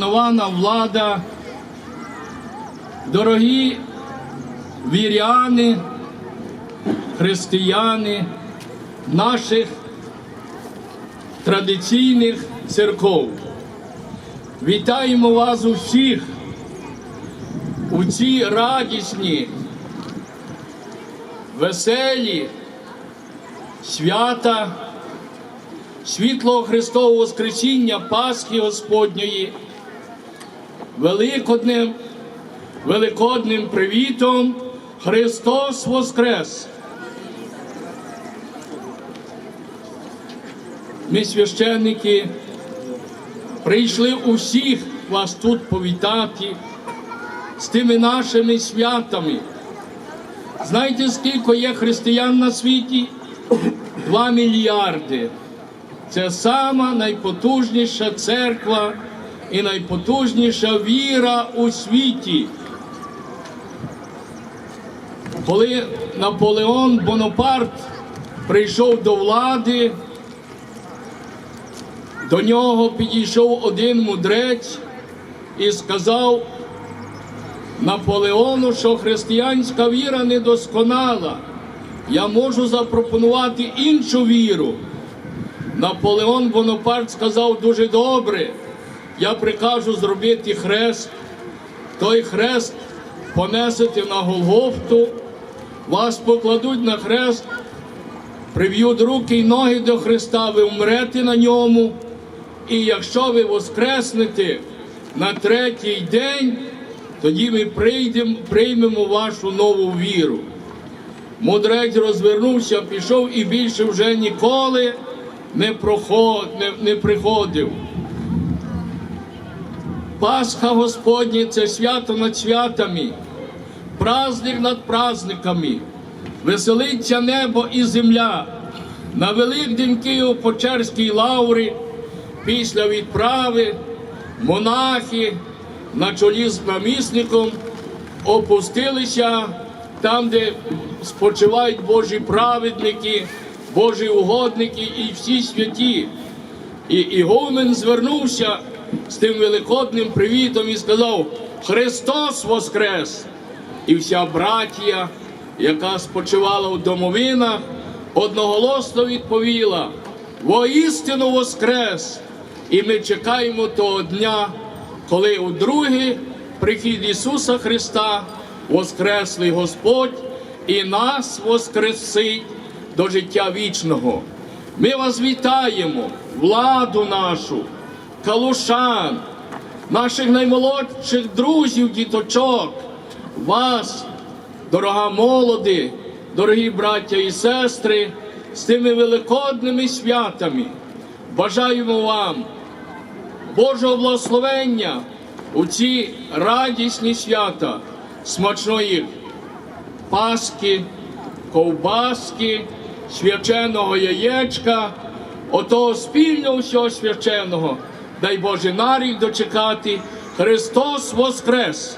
шанована влада, дорогі віряни, християни наших традиційних церков. Вітаємо вас усіх у ці радісні, веселі свята світлого Христового Воскресіння Пасхи Господньої, великодним, великодним привітом Христос Воскрес! Ми, священники, прийшли усіх вас тут повітати з тими нашими святами. Знаєте, скільки є християн на світі? Два мільярди. Це сама найпотужніша церква і найпотужніша віра у світі. Коли Наполеон Бонапарт прийшов до влади, до нього підійшов один мудрець і сказав Наполеону, що християнська віра недосконала. Я можу запропонувати іншу віру. Наполеон Бонапарт сказав дуже добре. Я прикажу зробити хрест. Той хрест понесете на Голгофту, вас покладуть на хрест, прив'ють руки й ноги до Христа, ви вмрете на ньому. І якщо ви воскреснете на третій день, тоді ми прийдемо, приймемо вашу нову віру. Мудрець розвернувся, пішов і більше вже ніколи не, проход, не, не приходив. Пасха Господня це свято над святами, праздник над праздниками, веселиться небо і земля. На Великдень Києво-Почерській лаврі після відправи монахи на чолі з намісником опустилися там, де спочивають Божі праведники, Божі угодники і всі святі. І Ігумен звернувся з тим великодним привітом і сказав: Христос Воскрес! І вся братія, яка спочивала у домовинах, одноголосно відповіла: Воістину Воскрес! І ми чекаємо того дня, коли у другий прихід Ісуса Христа Воскреслий Господь і нас воскресить до життя вічного. Ми вас вітаємо, владу нашу, калушан, наших наймолодших друзів, діточок, вас, дорога молоді, дорогі браття і сестри, з тими великодними святами. Бажаємо вам Божого благословення у ці радісні свята, смачної паски, ковбаски, свяченого яєчка, отого спільного всього свяченого. Дай Боже нарік дочекати. Христос Воскрес!